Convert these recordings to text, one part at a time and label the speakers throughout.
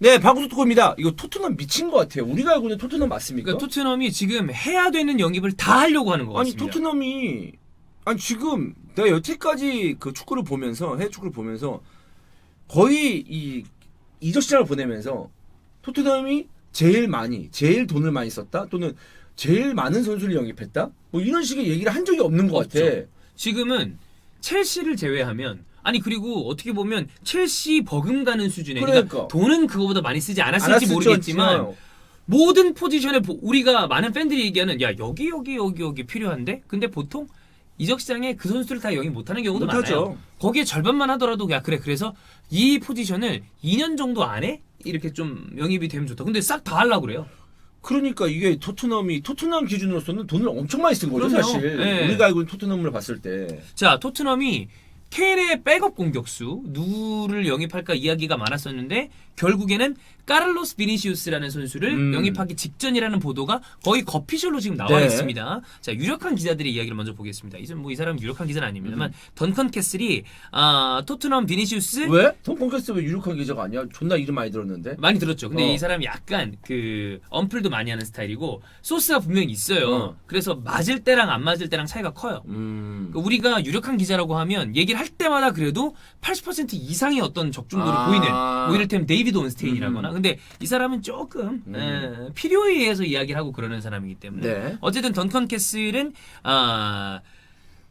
Speaker 1: 네, 박우수 토고입니다. 이거 토트넘 미친 것 같아요. 우리가 알고 있는 토트넘 맞습니까?
Speaker 2: 그러니까 토트넘이 지금 해야 되는 영입을 다 하려고 하는 것
Speaker 1: 아니
Speaker 2: 같습니다.
Speaker 1: 토트넘이 아니 지금 내가 여태까지 그 축구를 보면서 해외 축구를 보면서 거의 이 이적 시장을 보내면서 토트넘이 제일 많이 제일 돈을 많이 썼다 또는 제일 많은 선수를 영입했다 뭐 이런 식의 얘기를 한 적이 없는 것 같아.
Speaker 2: 지금은 첼시를 제외하면 아니 그리고 어떻게 보면 첼시 버금가는 수준에 그러니까
Speaker 1: 그러니까.
Speaker 2: 돈은 그거보다 많이 쓰지 않았을지 모르겠지만
Speaker 1: 않지만
Speaker 2: 모든 포지션에 보- 우리가 많은 팬들이 얘기하는 야 여기 여기 여기 여기 필요한데 근데 보통 이적 시장에 그 선수를 다 영입 못하는 경우도
Speaker 1: 못하죠.
Speaker 2: 많아요. 거기에 절반만 하더라도 야 그래 그래서 이 포지션을 2년 정도 안에 이렇게 좀 영입이 되면 좋다. 근데 싹 다 하려 고 그래요.
Speaker 1: 그러니까 이게 토트넘이 토트넘 기준으로서는 돈을 엄청 많이 쓴 거죠
Speaker 2: 그럼요.
Speaker 1: 사실.
Speaker 2: 네.
Speaker 1: 우리가 알고 있는 토트넘을 봤을 때.
Speaker 2: 자, 토트넘이 케인의 백업 공격수 누구를 영입할까 이야기가 많았었는데 결국에는 까를로스 비니시우스라는 선수를
Speaker 1: 음.
Speaker 2: 영입하기 직전이라는 보도가 거의 거피셜로 지금 나와
Speaker 1: 네.
Speaker 2: 있습니다. 자, 유력한 기자들의 이야기를 먼저 보겠습니다. 이제 뭐이 사람 유력한 기자는 아닙니다만 던컨 캐슬이 아, 토트넘 비니시우스
Speaker 1: 왜? 톰콘캐스트 왜 유력한 기자가 아니야? 존나 이름 많이 들었는데.
Speaker 2: 많이 들었죠. 근데
Speaker 1: 어.
Speaker 2: 이 사람이 약간 그 언플도 많이 하는 스타일이고 소스가 분명히 있어요.
Speaker 1: 어.
Speaker 2: 그래서 맞을 때랑 안 맞을 때랑 차이가 커요.
Speaker 1: 음.
Speaker 2: 그러니까 우리가 유력한 기자라고 하면 얘기를 할 때마다 그래도 80% 이상의 어떤 적중도를
Speaker 1: 아.
Speaker 2: 보이는 뭐 이를테면 데이비드 온스테인이라거나
Speaker 1: 음.
Speaker 2: 근데 이 사람은 조금
Speaker 1: 음.
Speaker 2: 에, 필요에 의해서 이야기를 하고 그러는 사람이기 때문에
Speaker 1: 네.
Speaker 2: 어쨌든 던컨 캐슬은 아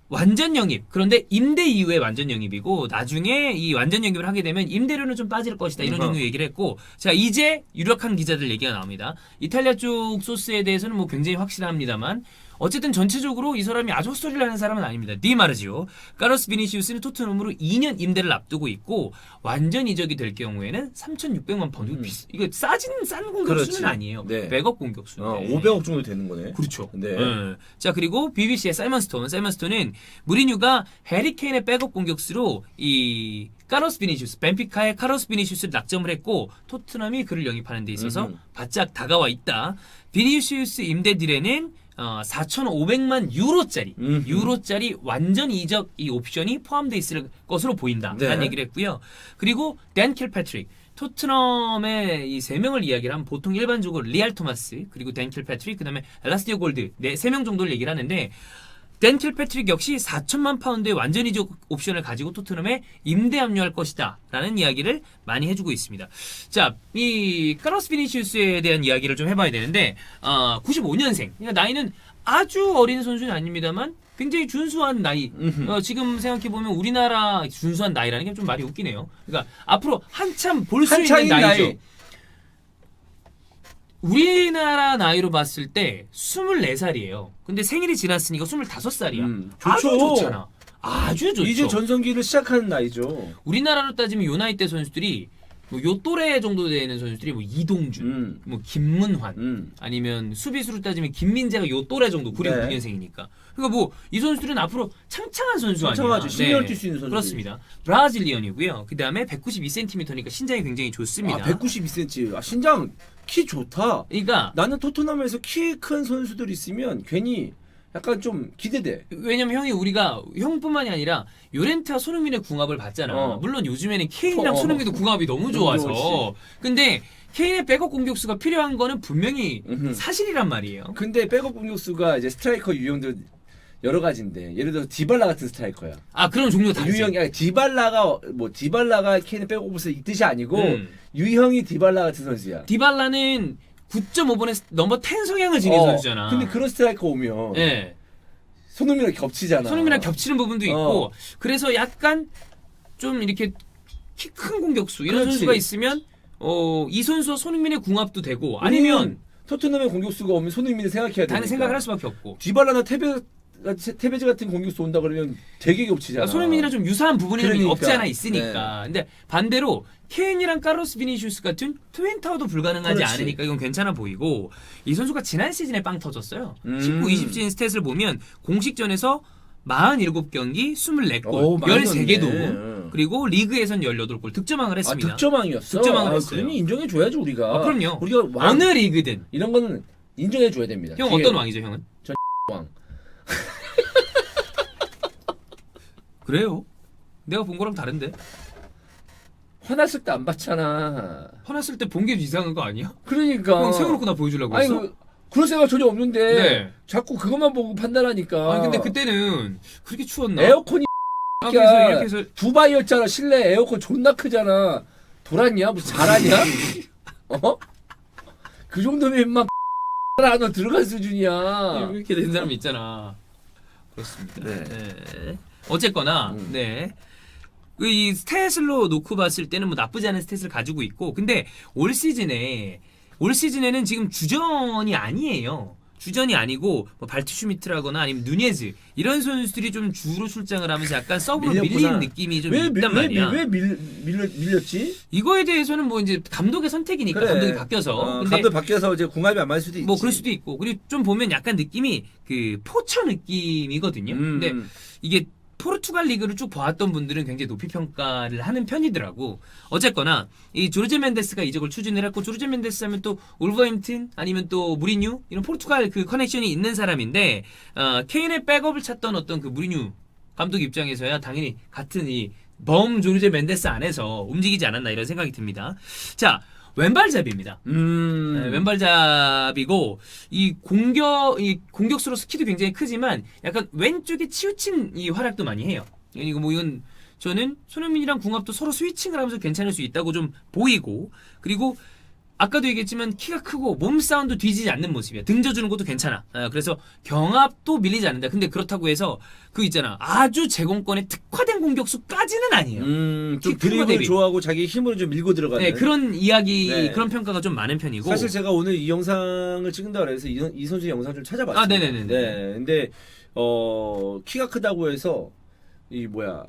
Speaker 2: 완전 영입 그런데 임대 이후에 완전 영입이고 나중에 이 완전 영입을 하게 되면 임대료는 좀 빠질 것이다 이런. 종류 얘기를 했고 자 이제 유력한 기자들 얘기가 나옵니다 이탈리아 쪽 소스에 대해서는 뭐 굉장히 확실합니다만 어쨌든 전체적으로 이 사람이 아주 헛소리를 하는 사람은 아닙니다. 디 마르지오. 카로스 비니시우스는 토트넘으로 2년 임대를 앞두고 있고 완전 이적이 될 경우에는 3,600만 파운드.
Speaker 1: 음.
Speaker 2: 이거 싸진 싼 공격수는
Speaker 1: 그렇지.
Speaker 2: 아니에요.
Speaker 1: 네.
Speaker 2: 백업 공격수.
Speaker 1: 어, 500억 정도 되는 거네.
Speaker 2: 그렇죠.
Speaker 1: 네.
Speaker 2: 예. 자 그리고 BBC의 사이먼 스톤, 사이먼 스톤은 무리뉴가 해리 케인의 백업 공격수로 이 카로스 비니시우스, 벤피카의 카로스 비니시우스를 낙점을 했고 토트넘이 그를 영입하는 데 있어서
Speaker 1: 음흠.
Speaker 2: 바짝 다가와 있다. 비니시우스 임대 딜에는 어, 4,500만 유로짜리,
Speaker 1: 음흠.
Speaker 2: 유로짜리 완전 이적 이 옵션이 포함되어 있을 것으로 보인다.
Speaker 1: 네.
Speaker 2: 라는 얘기를 했고요. 그리고 댄 킬패트릭, 토트넘의 이 세 명을 이야기를 하면 보통 일반적으로 리알 토마스 그리고 댄 킬패트릭 그다음에 엘라스티오 골드 네 세 명 정도를 얘기를 하는데 댄 킬 패트릭 역시 4천만 파운드의 완전 이적 옵션을 가지고 토트넘에 임대 합류할 것이다 라는 이야기를 많이 해주고 있습니다. 자, 이 카로스 비니시우스에 대한 이야기를 좀 해봐야 되는데 어, 95년생. 그러니까 나이는 아주 어린 선수는 아닙니다만 굉장히 준수한 나이. 어, 지금 생각해 보면 우리나라 준수한 나이라는 게 좀 말이 웃기네요. 그러니까 앞으로 한참 볼 수 있는 나이죠.
Speaker 1: 나이.
Speaker 2: 우리나라 나이로 봤을 때 24살이에요. 근데 생일이 지났으니까 25살이야.
Speaker 1: 음,
Speaker 2: 아주
Speaker 1: 좋죠.
Speaker 2: 좋잖아. 아주 좋죠.
Speaker 1: 이제 전성기를 시작하는 나이죠.
Speaker 2: 우리나라로 따지면 요 나이 때 선수들이 뭐요 또래 정도 되는 선수들이 뭐 이동준,
Speaker 1: 음.
Speaker 2: 뭐 김문환,
Speaker 1: 음.
Speaker 2: 아니면 수비수로 따지면 김민재가 요 또래 정도 96년생이니까. 그러니까 뭐 이 선수들은 앞으로 창창한 선수 아니야.
Speaker 1: 창창하죠. 10년 뛸수 있는 선수들.
Speaker 2: 그렇습니다. 브라질리언이고요. 그 다음에 192cm니까 신장이 굉장히 좋습니다.
Speaker 1: 아, 192cm. 아, 신장 키 좋다.
Speaker 2: 그러니까
Speaker 1: 나는 토트넘에서 키 큰 선수들 있으면 괜히 약간 좀 기대돼.
Speaker 2: 왜냐면 형이 우리가 형뿐만이 아니라 요렌트와 손흥민의 궁합을 봤잖아.
Speaker 1: 어.
Speaker 2: 물론 요즘에는 케인이랑
Speaker 1: 어.
Speaker 2: 손흥민도 궁합이 너무 좋아서.
Speaker 1: 좋지.
Speaker 2: 근데 케인의 백업 공격수가 필요한 거는 분명히
Speaker 1: 음흠.
Speaker 2: 사실이란 말이에요.
Speaker 1: 근데 백업 공격수가 이제 스트라이커 유형들 여러 가지인데 예를 들어 디발라 같은 스트라이커야.
Speaker 2: 아 그런 종류가 다르지.
Speaker 1: 유형이 아니, 디발라가 뭐 디발라가 백업 공격수 이 뜻이 아니고
Speaker 2: 음.
Speaker 1: 유형이 디발라 같은 선수야.
Speaker 2: 디발라는 9.5번의 넘버 10 성향을 지닌
Speaker 1: 어,
Speaker 2: 선수잖아.
Speaker 1: 근데 그런 스트라이커 오면
Speaker 2: 예.
Speaker 1: 손흥민이랑 겹치잖아.
Speaker 2: 손흥민이랑 겹치는 부분도 있고
Speaker 1: 어.
Speaker 2: 그래서 약간 좀 이렇게 키 큰 공격수 이런
Speaker 1: 그렇지.
Speaker 2: 선수가 있으면 어, 이 선수와 손흥민의 궁합도 되고
Speaker 1: 아니면
Speaker 2: 아니면
Speaker 1: 토트넘의 공격수가 오면 손흥민을 생각해야 되니까.
Speaker 2: 당연히 생각을 할 수밖에 없고
Speaker 1: 디발라나 테베 테베즈 같은 공격수 온다 그러면 되게 겹치잖아.
Speaker 2: 그러니까 손흥민이랑 좀 유사한 부분이 좀
Speaker 1: 그러니까.
Speaker 2: 없지 않아 있으니까. 근데 반대로 케인이랑 카로스 비니시우스 같은 트윈타워도 불가능하지
Speaker 1: 그렇지.
Speaker 2: 않으니까 이건 괜찮아 보이고 이 선수가 지난 시즌에 빵 터졌어요.
Speaker 1: 음.
Speaker 2: 19, 20 시즌 스탯을 보면 공식전에서 47경기 24골,
Speaker 1: 오, 많이
Speaker 2: 13개도
Speaker 1: 넣네.
Speaker 2: 그리고 리그에선 18골 득점왕을
Speaker 1: 아,
Speaker 2: 했습니다.
Speaker 1: 득점왕이었어.
Speaker 2: 득점왕을
Speaker 1: 아,
Speaker 2: 했어요.
Speaker 1: 그러니 인정해 줘야지 우리가.
Speaker 2: 아, 그럼요.
Speaker 1: 우리가 왕
Speaker 2: 어느 리그든
Speaker 1: 이런 거는 인정해 줘야 됩니다.
Speaker 2: 형 어떤 왕이죠, 형은?
Speaker 1: 왕.
Speaker 2: 그래요. 내가 본 거랑 다른데.
Speaker 1: 화났을 때 안 봤잖아.
Speaker 2: 화났을 때 본 게 이상한 거 아니야?
Speaker 1: 그러니까.
Speaker 2: 그건 세워놓고 나 보여주려고
Speaker 1: 아니
Speaker 2: 했어?
Speaker 1: 그, 그럴 생각 전혀 없는데
Speaker 2: 네.
Speaker 1: 자꾸 그것만 보고 판단하니까.
Speaker 2: 아니 근데 그때는 그렇게 추웠나?
Speaker 1: 에어컨이
Speaker 2: 아, 그래서 이렇게 해서
Speaker 1: 두바이였잖아. 실내 에어컨 존나 크잖아. 돌았냐? 무슨 잘하냐? 어? 그 정도면 임마 안으로 들어갈 수준이야.
Speaker 2: 이렇게 된 사람이 있잖아. 그렇습니다.
Speaker 1: 네.
Speaker 2: 네. 어쨌거나
Speaker 1: 음.
Speaker 2: 네. 그이 스탯으로 놓고 봤을 때는 뭐 나쁘지 않은 스탯을 가지고 있고 근데 올 시즌에 올 시즌에는 지금 주전이 아니에요. 주전이 아니고 뭐 발트슈미트라거나 아니면 누네즈 이런 선수들이 좀 주로 출장을 하면서 약간 서브로. 밀리는 느낌이 좀
Speaker 1: 왜,
Speaker 2: 있단
Speaker 1: 밀, 왜,
Speaker 2: 말이야.
Speaker 1: 밀, 왜 밀, 밀, 밀렸지?
Speaker 2: 이거에 대해서는 뭐 이제 감독의 선택이니까 감독이 바뀌어서
Speaker 1: 어,
Speaker 2: 근데
Speaker 1: 감독 바뀌어서 이제 궁합이 안 맞을 수도 있지.
Speaker 2: 뭐 그럴 수도 있고 그리고 좀 보면 약간 느낌이 그 포처 느낌이거든요.
Speaker 1: 음,
Speaker 2: 근데
Speaker 1: 음.
Speaker 2: 이게 포르투갈 리그를 쭉 봐왔던 분들은 굉장히 높이 평가를 하는 편이더라고. 어쨌거나 이 조르제 멘데스가 이적을 추진을 했고 조르제 멘데스 하면 또 울버햄튼 아니면 또 무리뉴 이런 포르투갈 그 커넥션이 있는 사람인데 어, 케인의 백업을 찾던 어떤 그 무리뉴 감독 입장에서야 당연히 같은 이범 조르제 멘데스 안에서 움직이지 않았나 이런 생각이 듭니다. 자 왼발잡이입니다.
Speaker 1: 음.
Speaker 2: 네, 왼발잡이고 이 공격 이 공격수로서 키도 굉장히 크지만 약간 왼쪽에 치우친 이 활약도 많이 해요. 이거 뭐 이건 저는 손흥민이랑 궁합도 서로 스위칭을 하면서 괜찮을 수 있다고 좀 보이고 그리고 아까도 얘기했지만 키가 크고 몸 사운드 뒤지지 않는 모습이야. 등져주는 것도 괜찮아. 아, 그래서 경합도 밀리지 않는다. 근데 그렇다고 해서 그 있잖아. 아주 제공권에 특화된 공격수까지는 아니에요.
Speaker 1: 음, 좀 드리블. 좋아하고 자기 힘으로 좀 밀고 들어가는.
Speaker 2: 네, 그런 이야기,
Speaker 1: 네.
Speaker 2: 그런 평가가 좀 많은 편이고.
Speaker 1: 사실 제가 오늘 이 영상을 찍는다 그래서 이, 이 선수 영상 좀 찾아봤어요.
Speaker 2: 아, 네네네네.
Speaker 1: 네, 근데 어 키가 크다고 해서 이 뭐야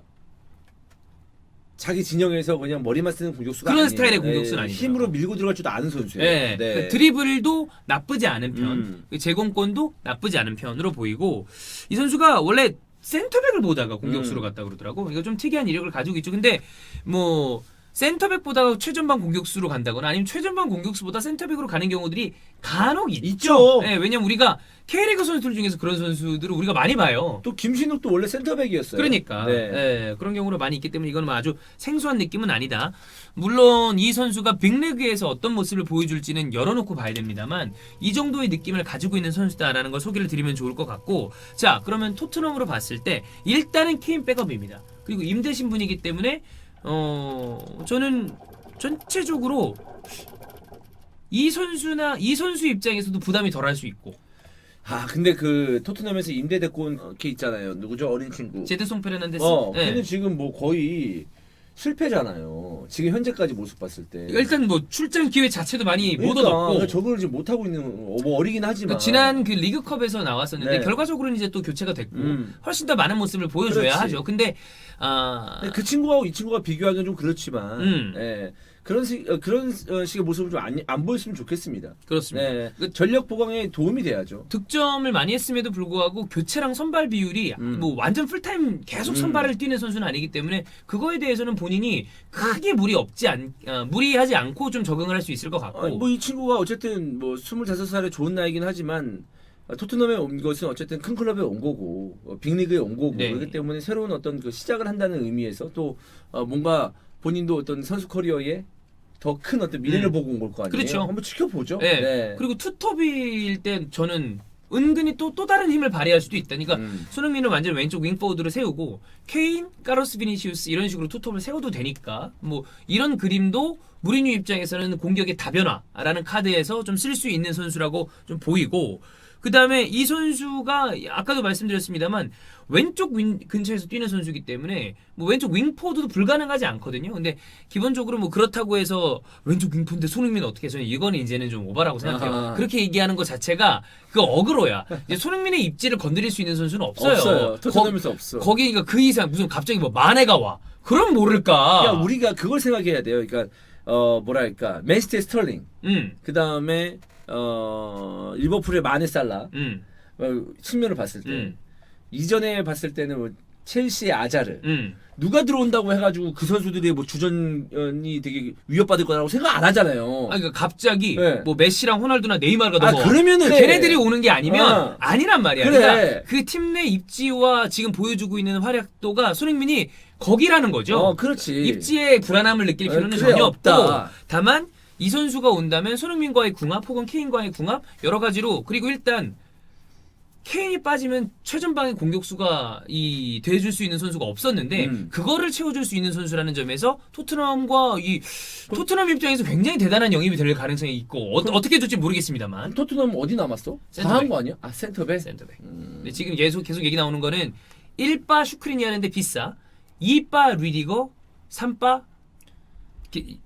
Speaker 1: 자기 진영에서 그냥 머리만 쓰는 공격수가
Speaker 2: 그런
Speaker 1: 아니에요.
Speaker 2: 스타일의 공격수는
Speaker 1: 네,
Speaker 2: 아니더라고요.
Speaker 1: 힘으로 밀고 들어갈 줄도 아는 선수예요.
Speaker 2: 네. 그 드리블도 나쁘지 않은 편,
Speaker 1: 음.
Speaker 2: 그 제공권도 나쁘지 않은 편으로 보이고 이 선수가 원래 센터백을 보다가 공격수로
Speaker 1: 음.
Speaker 2: 갔다 그러더라고. 이거 좀 특이한 이력을 가지고 있죠. 근데 뭐 센터백 보다가 최전방 공격수로 간다거나 아니면 최전방 공격수보다 센터백으로 가는 경우들이 간혹 있죠.
Speaker 1: 있죠.
Speaker 2: 네, 왜냐면 우리가 K리그 선수들 중에서 그런 선수들을 우리가 많이 봐요.
Speaker 1: 또 김신욱도 원래 센터백이었어요.
Speaker 2: 그러니까
Speaker 1: 네.
Speaker 2: 예, 그런 경우로 많이 있기 때문에 이건 뭐 아주 생소한 느낌은 아니다. 물론 이 선수가 빅리그에서 어떤 모습을 보여줄지는 열어놓고 봐야 됩니다만 이 정도의 느낌을 가지고 있는 선수다라는 걸 소개를 드리면 좋을 것 같고 자 그러면 토트넘으로 봤을 때 일단은 케인 백업입니다. 그리고 임대 신분이기 때문에 어 저는 전체적으로 이 선수나 이 선수 입장에서도 부담이 덜할 수 있고
Speaker 1: 아 근데 그 토트넘에서 임대됐고 온 걔 있잖아요. 누구죠 어린 친구.
Speaker 2: 제드송 페르난데스
Speaker 1: 어,
Speaker 2: 예.
Speaker 1: 걔는 지금 뭐 거의 실패잖아요. 지금 현재까지 모습 봤을 때.
Speaker 2: 일단 뭐 출장 기회 자체도 많이 못
Speaker 1: 그러니까
Speaker 2: 얻었고
Speaker 1: 적응을 지금 못 하고 있는 어, 뭐 어리긴 하지만.
Speaker 2: 그 지난 그 리그컵에서 나왔었는데
Speaker 1: 네.
Speaker 2: 결과적으로는 이제 또 교체가 됐고
Speaker 1: 음.
Speaker 2: 훨씬 더 많은 모습을 보여줘야
Speaker 1: 그렇지.
Speaker 2: 하죠. 근데
Speaker 1: 아그 친구하고 이 친구가 비교하기는 좀 그렇지만.
Speaker 2: 음.
Speaker 1: 예. 그런 식 어, 그런 어, 식의 모습을 좀안안 보였으면 좋겠습니다.
Speaker 2: 그렇습니다.
Speaker 1: 네. 그 전력 보강에 도움이 돼야죠.
Speaker 2: 득점을 많이 했음에도 불구하고 교체랑 선발 비율이
Speaker 1: 음.
Speaker 2: 뭐 완전 풀타임 계속
Speaker 1: 음.
Speaker 2: 선발을 뛰는 선수는 아니기 때문에 그거에 대해서는 본인이 크게 무리 없지 않 어, 무리하지 않고 좀 적응을 할 수 있을 것 같고
Speaker 1: 뭐 이 친구가 어쨌든 뭐 25살의 좋은 나이긴 하지만 어, 토트넘에 온 것은 어쨌든 큰 클럽에 온 거고 어, 빅리그에 온 거고
Speaker 2: 네.
Speaker 1: 그렇기 때문에 새로운 어떤 그 시작을 한다는 의미에서 또 어, 뭔가 본인도 어떤 선수 커리어에 더 큰 어떤 미래를
Speaker 2: 음.
Speaker 1: 보고 온 걸 거 아니에요.
Speaker 2: 그렇죠.
Speaker 1: 한번 지켜보죠.
Speaker 2: 네. 그리고 투톱일 때 저는 은근히 또 또 다른 힘을 발휘할 수도 있다니까
Speaker 1: 음.
Speaker 2: 손흥민은 완전 왼쪽 윙포워드로 세우고 케인, 카로스 비니시우스 이런 식으로 투톱을 세워도 되니까 뭐 이런 그림도 무리뉴 입장에서는 공격의 다변화라는 카드에서 좀 쓸 수 있는 선수라고 좀 보이고 그 다음에 이 선수가 아까도 말씀드렸습니다만 왼쪽 윈 근처에서 뛰는 선수이기 때문에 뭐 왼쪽 윙포워드도 불가능하지 않거든요. 근데 기본적으로 뭐 그렇다고 해서 왼쪽 윙포인데 손흥민 어떻게 해서 이거는 이제는 좀 오바라고 생각해요.
Speaker 1: 아하.
Speaker 2: 그렇게 얘기하는 것 자체가 그 어그로야. 이제 손흥민의 입지를 건드릴 수 있는 선수는 없어요.
Speaker 1: 없어요.
Speaker 2: 거,
Speaker 1: 토트넘에서 없어.
Speaker 2: 거기가 그 이상 무슨 갑자기 뭐 마네가 와. 그럼 모를까.
Speaker 1: 그러니까 우리가 그걸 생각해야 돼요. 그러니까 어 뭐랄까 맨시티 스털링
Speaker 2: 음,
Speaker 1: 그 다음에 어 리버풀의 마네 살라
Speaker 2: 음,
Speaker 1: 어, 측면을 봤을 때
Speaker 2: 음.
Speaker 1: 이전에 봤을 때는 뭐 첼시의 아자르
Speaker 2: 음.
Speaker 1: 누가 들어온다고 해가지고 그 선수들이 뭐 주전이 되게 위협받을 거라고 생각 안 하잖아요.
Speaker 2: 아, 그러니까 갑자기
Speaker 1: 네.
Speaker 2: 뭐 메시랑 호날두나 네이마르가
Speaker 1: 아,
Speaker 2: 넘어.
Speaker 1: 그러면은
Speaker 2: 걔네들이 오는 게 아니면
Speaker 1: 어.
Speaker 2: 아니란 말이야.
Speaker 1: 그래.
Speaker 2: 그러니까 그 팀 내 입지와 지금 보여주고 있는 활약도가 손흥민이 거기라는 거죠.
Speaker 1: 어, 그렇지.
Speaker 2: 입지에 불안함을 느낄
Speaker 1: 어,
Speaker 2: 필요는
Speaker 1: 그래,
Speaker 2: 전혀 없고
Speaker 1: 없다.
Speaker 2: 다만 이 선수가 온다면 손흥민과의 궁합 혹은 케인과의 궁합 여러 가지로 그리고 일단 케인이 빠지면 최전방의 공격수가 이 돼줄 수 있는 선수가 없었는데
Speaker 1: 음.
Speaker 2: 그거를 채워줄 수 있는 선수라는 점에서 토트넘과 이 토트넘 입장에서 굉장히 대단한 영입이 될 가능성이 있고 어, 어떻게 될지 모르겠습니다만
Speaker 1: 토트넘 어디 남았어?
Speaker 2: 센터백.
Speaker 1: 다한거 아니야? 아 센터백.
Speaker 2: 센터백.
Speaker 1: 음.
Speaker 2: 근데 지금 계속 계속 얘기 나오는 거는 1바 슈크리니하는데 비싸. 2바 리디거, 3바 기,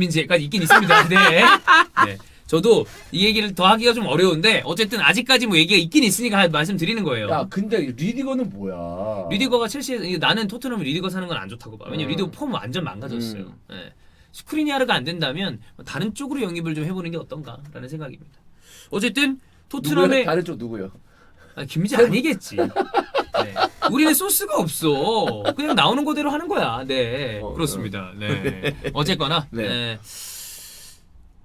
Speaker 2: 김민재까지 있긴 있습니다. 네. 네. 저도 이 얘기를 더 하기가 좀 어려운데 어쨌든 아직까지 뭐 얘기가 있긴 있으니까 말씀드리는 거예요.
Speaker 1: 야 근데 리디거는 뭐야?
Speaker 2: 리디거가 첼시에 나는 토트넘이 리디거 사는 건 안 좋다고 봐. 왜냐면
Speaker 1: 음.
Speaker 2: 리디거 폼 완전 망가졌어요.
Speaker 1: 음.
Speaker 2: 예. 스크리니아르가 안 된다면 다른 쪽으로 영입을 좀 해보는 게 어떤가라는 생각입니다. 어쨌든? 토트넘의
Speaker 1: 다른 쪽 누구요?
Speaker 2: 아, 김민재 아니겠지. 네. 우리는 소스가 없어. 그냥 나오는 거대로 하는 거야. 네.
Speaker 1: 어,
Speaker 2: 그렇습니다. 네. 어쨌거나
Speaker 1: 네.
Speaker 2: 네.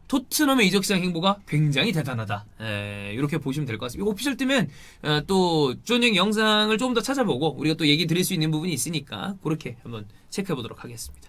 Speaker 2: 토트넘의 이적 시장 행보가 굉장히 대단하다. 네, 이렇게 보시면 될 것 같습니다. 오피셜 뜨면 어, 또 조은영 영상을 조금 더 찾아보고 우리가 또 얘기 드릴 수 있는 부분이 있으니까 그렇게 한번 체크해 보도록 하겠습니다.